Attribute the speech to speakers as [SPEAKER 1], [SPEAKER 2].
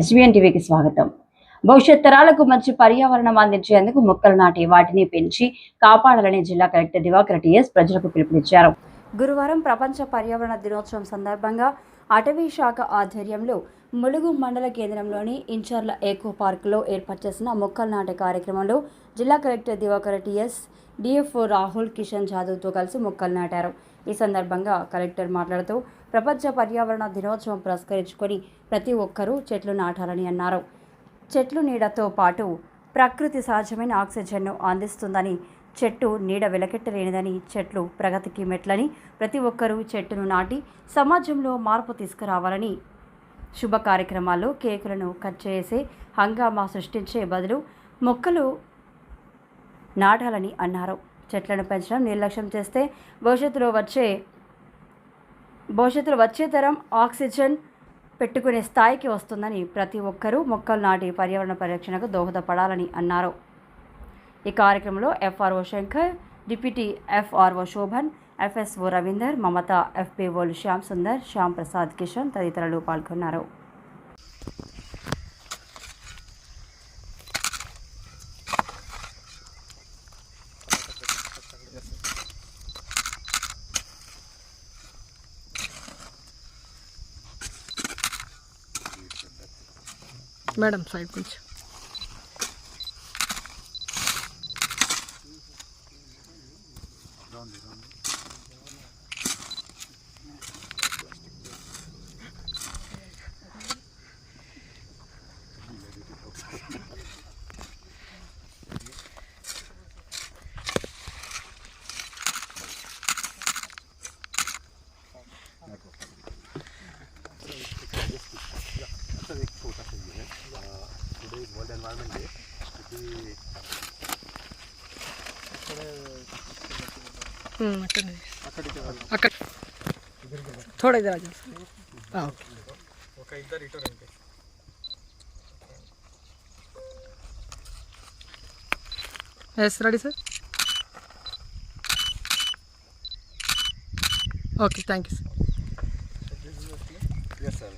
[SPEAKER 1] SBN టీవీకి స్వాగతం. భవిష్యత్ తరాలకు మంచి పర్యావరణం అందించేందుకు మొక్కలు నాటి వాటిని పెంచి కాపాడాలని జిల్లా కలెక్టర్ దివాకర్ టీఎస్ ప్రజలకు పిలుపునిచ్చారు. గురువారం ప్రపంచ పర్యావరణ దినోత్సవం సందర్భంగా అటవీ శాఖ ఆధ్వర్యంలో ములుగు మండల కేంద్రంలోని ఇంచర్ల ఏకో పార్కులో ఏర్పాటు చేసిన మొక్కలు నాటే కార్యక్రమంలో జిల్లా collector Divakar TS DFO Rahul Kishan జాదవ్తో కలిసి మొక్కలు నాటారు. ఈ సందర్భంగా కలెక్టర్ మాట్లాడుతూ ప్రపంచ పర్యావరణ దినోత్సవం పురస్కరించుకొని ప్రతి ఒక్కరూ చెట్లు నాటాలని అన్నారు. చెట్లు నీడతో పాటు ప్రకృతి సహజమైన ఆక్సిజన్ను అందిస్తుందని చెట్టు నీడ వెలకెట్టలేనిదని చెట్లు ప్రగతికి మెట్లని ప్రతి ఒక్కరూ చెట్టును నాటి సమాజంలో మార్పు తీసుకురావాలని శుభ కార్యక్రమాల్లో కేకులను కట్ చేసే హంగామా సృష్టించే బదులు మొక్కలు నాటాలని అన్నారు. చెట్లను పెంచడం నిర్లక్ష్యం చేస్తే భవిష్యత్తులో వచ్చే భవిష్యత్తులో వచ్చే తరం ఆక్సిజన్ పెట్టుకునే స్థాయికి వస్తుందని ప్రతి ఒక్కరూ మొక్కలు నాటి పర్యావరణ పరిరక్షణకు దోహదపడాలని అన్నారు. ఈ కార్యక్రమంలో FRO Shankar deputy FRO Shobhan FSO Raveender Mamata ఎఫ్పిఓలు Shyam Sundar Shyam Prasad Kishan తదితరులు పాల్గొన్నారు.
[SPEAKER 2] मैडम साइड
[SPEAKER 3] कुछ एक छोटा ఉంటుంది గోల్డ్ ఎన్వైరన్మెంట్ ఇది అక్కడ
[SPEAKER 2] yes ready sir okay thank you sir yes sir